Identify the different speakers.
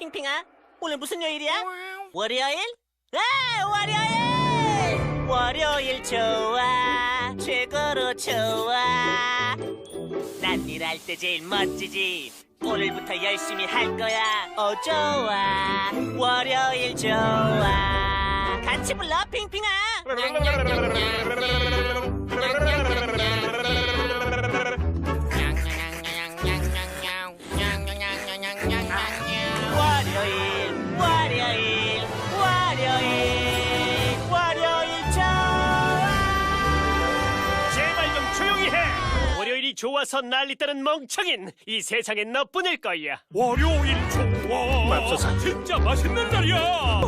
Speaker 1: 핑핑아? 오늘 무슨 요일이야? 월요일? 아 월요일! 월요일 좋아. 최고로 좋아. 난 일할 때 제일 멋지지. 오늘부터 열심히 할 거야. 어 좋아. 월요일 좋아. 같이 불러 핑핑아. 월요일
Speaker 2: 좋아서 난리다는 멍청인 이 세상엔 너뿐일 거야.
Speaker 3: 월요일 좋아
Speaker 2: 맙소사.
Speaker 3: 진짜 맛있는 날이야